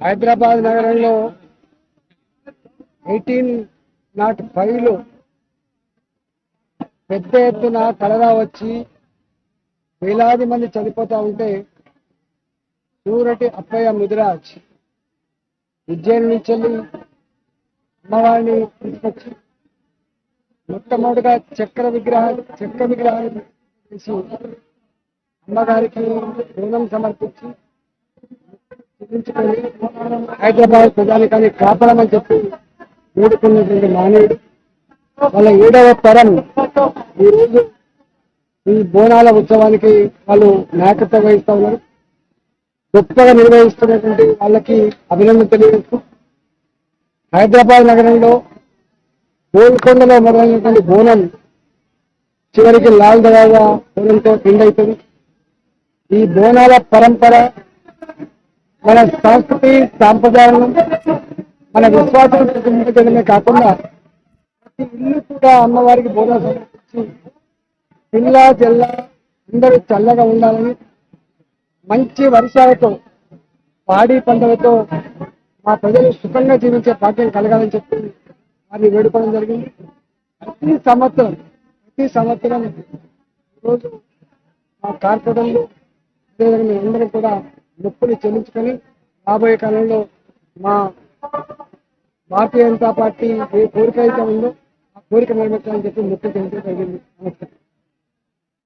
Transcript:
హైదరాబాద్ నగరంలో eighteen not ఫైవ్లో పెద్ద ఎత్తున కలరా వచ్చి వేలాది మంది చనిపోతా ఉంటే సూరటి అప్పయ్య ముదిరాజ్ ఉజ్జయిని నుంచి వెళ్ళి అమ్మవారిని తీసుకొచ్చి మొట్టమొదటిగా చక్ర విగ్రహం చక్ర విగ్రహాన్ని తీసి అమ్మగారికి బోనం సమర్పించి చూపించుకొని హైదరాబాద్ ప్రజానికాన్ని కాపాడమని చెప్పి వేడుకున్నటువంటి మానవుడు. వాళ్ళ ఏడవ తరం ఈరోజు ఈ బోనాల ఉత్సవానికి వాళ్ళు నాయకత్వం వహిస్తూ ఉన్నారు. గొప్పగా నిర్వహిస్తున్నటువంటి వాళ్ళకి అభినందన తెలియజేస్తూ హైదరాబాద్ నగరంలో గోల్కొండలో మొదలైనటువంటి బోనం చివరికి లాల్ దవాగా బోనంతో ఎండ్ అవుతుంది ఈ బోనాల పరంపర మన సంస్కృతి సాంప్రదాయాలను మన విశ్వాసం ప్రతిబింబించడమే కాకుండా ప్రతి ఇల్లు కూడా అమ్మవారికి బోధన సమర్పించి పిల్ల జల్ల అందరూ చల్లగా ఉండాలని మంచి వర్షాలతో పాడి పంటలతో మా ప్రజలు సుఖంగా జీవించే భాగ్యం కలగాలని చెప్పి వారిని వేడుకోవడం జరిగింది. ప్రతి సంవత్సరం ప్రతి సంవత్సరం రోజు మా కార్పొరేటర్లు అదేవిధంగా మేమందరం కూడా నొప్పులు చెల్లించుకొని రాబోయే కాలంలో మా భారతీయ జనతా పార్టీ ఏ కోరిక అయితే ఉందో ఆ కోరిక నెరవేర్చాలని చెప్పి మొక్కులు చెల్లించడం జరిగింది. నమస్కారం.